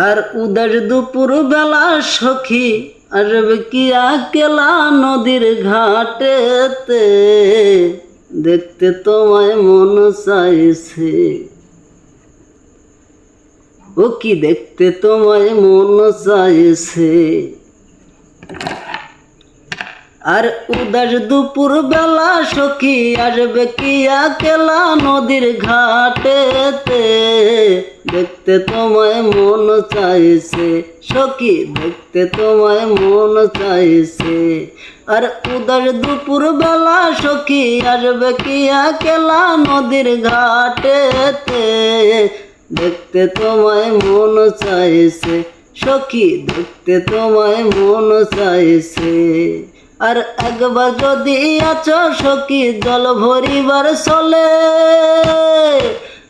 আর উদাস দুপুর বেলা সখী আসবে কি আকেলা নদীর ঘাটেতে? দেখতে তোমায় মন চাইছে। ও কি দেখতে তোমায় মন চাইছে? আর উদাস দুপুর বেলা সখী আসবে কি আকেলা নদীর ঘাটেতে? দেখতে তোমায় মন চাইছে, সখী দেখতে তোমায় মন চাইছে। আর উদাস দুপুর বেলা সখী আসবে কি কেলা নদীর ঘাটেতে? দেখতে তোমায় মন চাইছে, সখী দেখতে তোমায় মন চাইছে। আর একবার যদি আছো সখী, জল ভরিবার চলে।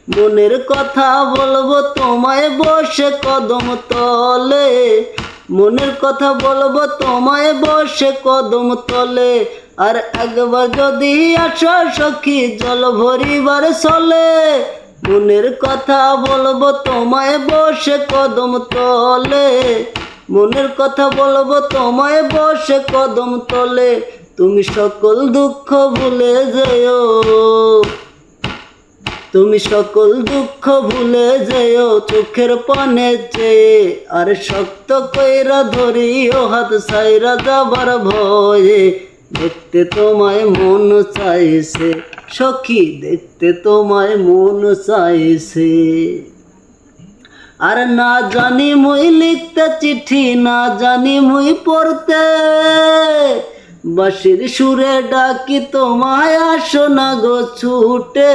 মনের কথা বলব তোমায় বসে কদম তলে। মনের কথা বলব তোমায় বসে কদম তলে। আর একবার যদি আসো সখী, জল ভরিবার চলে মনের কথা বলব তোমায় বসে কদম তলে। মনের কথা বলব তোমায় বসে কদম তলে। তুমি সকল দুঃখ ভুলে যেও। তুমি সকল দুঃখ ভুলে যেও, চোখের পানে চেয়ে। আর শক্ত কইরা ধরিও, হাত সাইরা যাবার ভয়ে। দেখতে তোমায় মন চাইছে, সখী, দেখতে তোমায় মন চাইছে। আর না জানি মুই লিখতে চিঠি, না জানি মুই পড়তে। বাঁশির সুরে ডাকি তোমায়, আসো না গো ছুটে।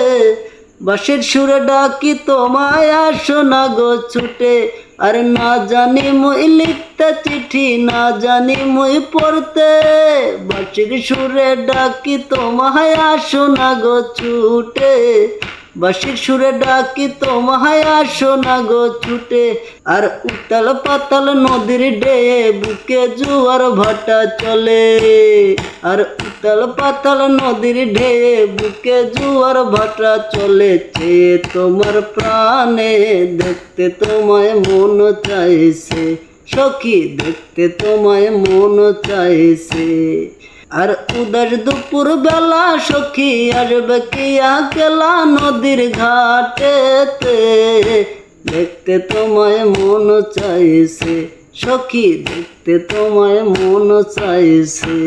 বাঁশির সুরে ডাকি, তোমায় আসো না গো ছুটে। আর না জানি মুই লিখতে চিঠি, না জানি মুই পড়তে। বাঁশির সুরে ডাকি, তোমায় আসো না গো ছুটে। বাঁশির সুরে ডাকি, তোমায় আসো না গো ছুটে। আর উতাল পাতাল নদীর ডে বুকে জুয়ার ভাটা চলে। আর উতাল পাতাল নদীর ঢে বুকে জুয়ার ভাটা চলেছে। তোমার প্রাণে দেখতে তোমায় মন চাইছে, সখী দেখতে তোমায় মন চাইছে। আর উদাস দুপুর বেলা সখী আসবে কি আকেলা নদীর ঘাটেতে? দেখতে তোমায় মন চাইছে, সখী দেখতে তোমায় মন চাইছে।